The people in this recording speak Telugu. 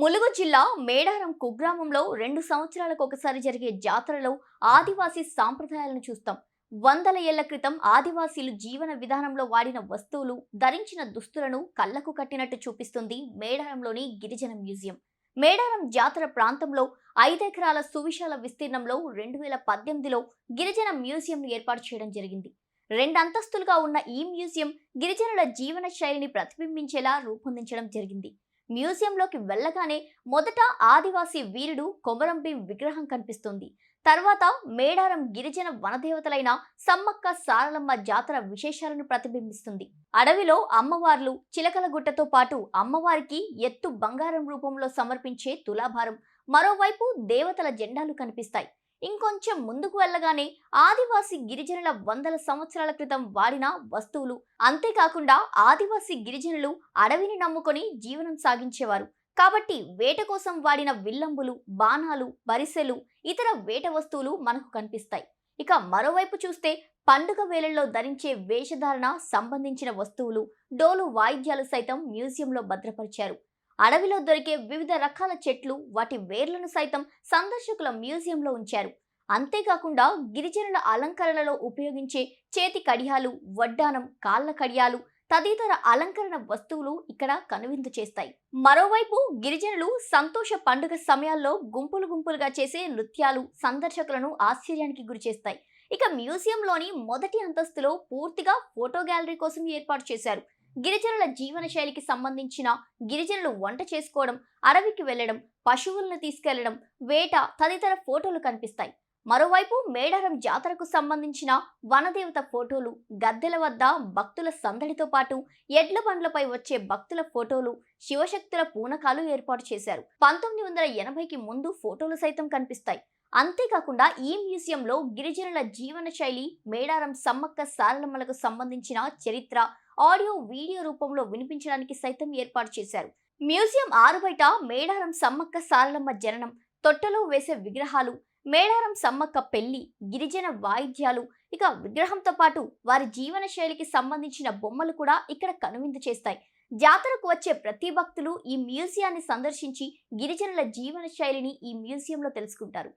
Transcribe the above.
ములుగు జిల్లా మేడారం కుగ్రామంలో రెండు సంవత్సరాలకు ఒకసారి జరిగే జాతరలో ఆదివాసీ సాంప్రదాయాలను చూస్తాం. వందల ఏళ్ళ క్రితం ఆదివాసీలు జీవన విధానంలో వాడిన వస్తువులు ధరించిన దుస్తులను కళ్ళకు కట్టినట్టు చూపిస్తుంది మేడారంలోని గిరిజన మ్యూజియం. మేడారం జాతర ప్రాంతంలో ఐదెకరాల సువిశాల విస్తీర్ణంలో రెండు వేల పద్దెనిమిదిలో గిరిజన మ్యూజియంను ఏర్పాటు చేయడం జరిగింది. రెండు అంతస్తులుగా ఉన్న ఈ మ్యూజియం గిరిజనుల జీవన శైలిని ప్రతిబింబించేలా రూపొందించడం జరిగింది. మ్యూజియంలోకి వెళ్ళగానే మొదట ఆదివాసీ వీరుడు కొమరంభీం విగ్రహం కనిపిస్తుంది. తర్వాత మేడారం గిరిజన వనదేవతలైన సమ్మక్క సారలమ్మ జాతర విశేషాలను ప్రతిబింబిస్తుంది. అడవిలో అమ్మవార్లు చిలకల గుట్టతో పాటు అమ్మవారికి ఎత్తు బంగారం రూపంలో సమర్పించే తులాభారం. మరోవైపు దేవతల జెండాలు కనిపిస్తాయి. ఇంకొంచెం ముందుకు వెళ్ళగానే ఆదివాసీ గిరిజనుల వందల సంవత్సరాల క్రితం వాడిన వస్తువులు. అంతేకాకుండా ఆదివాసీ గిరిజనులు అడవిని నమ్ముకొని జీవనం సాగించేవారు. కాబట్టి వేట కోసం వాడిన విల్లంబులు బాణాలు బరిసెలు ఇతర వేట వస్తువులు మనకు కనిపిస్తాయి. ఇక మరోవైపు చూస్తే పండుగ వేళల్లో ధరించే వేషధారణ సంబంధించిన వస్తువులు డోలు వాయిద్యాలు సైతం మ్యూజియంలో భద్రపరిచారు. అడవిలో దొరికే వివిధ రకాల చెట్లు వాటి వేర్లను సైతం సందర్శకుల మ్యూజియంలో ఉంచారు. అంతేకాకుండా గిరిజనుల అలంకరణలో ఉపయోగించే చేతి కడియాలు వడ్డానం కాళ్ళ కడియాలు తదితర అలంకరణ వస్తువులు ఇక్కడ కనువిందు చేస్తాయి. మరోవైపు గిరిజనులు సంతోష పండుగ సమయాల్లో గుంపులు గుంపులుగా చేసే నృత్యాలు సందర్శకులను ఆశ్చర్యానికి గురిచేస్తాయి ఇక మ్యూజియంలోని మొదటి అంతస్తులో పూర్తిగా ఫోటో గ్యాలరీ కోసం ఏర్పాటు చేశారు. గిరిజనుల జీవన శైలికి సంబంధించిన గిరిజనులు వంట చేసుకోవడం అడవికి వెళ్ళడం పశువులను తీసుకెళ్ళడం వేట తదితర ఫోటోలు కనిపిస్తాయి. మరోవైపు మేడారం జాతరకు సంబంధించిన వనదేవత ఫోటోలు గద్దెల వద్ద భక్తుల సందడితో పాటు ఎడ్ల బండ్లపై వచ్చే భక్తుల ఫోటోలు శివశక్తుల పూనకాలు ఏర్పాటు చేశారు. పంతొమ్మిది వందల ఎనభైకి ముందు ఫోటోలు సైతం కనిపిస్తాయి. అంతేకాకుండా ఈ మ్యూజియంలో గిరిజనుల జీవన శైలి మేడారం సమ్మక్క సారలమ్మలకు సంబంధించిన చరిత్ర ఆడియో వీడియో రూపంలో వినిపించడానికి సైతం ఏర్పాటు చేశారు. మ్యూజియం ఆరు బయట మేడారం సమ్మక్క సారలమ్మ జననం తొట్టలో వేసే విగ్రహాలు మేడారం సమ్మక్క పెళ్ళి గిరిజన వాయిద్యాలు ఇక విగ్రహంతో పాటు వారి జీవన శైలికి సంబంధించిన బొమ్మలు కూడా ఇక్కడ కనువిందు చేస్తాయి. జాతరకు వచ్చే ప్రతి భక్తులు ఈ మ్యూజియాన్ని సందర్శించి గిరిజనుల జీవన శైలిని ఈ మ్యూజియంలో తెలుసుకుంటారు.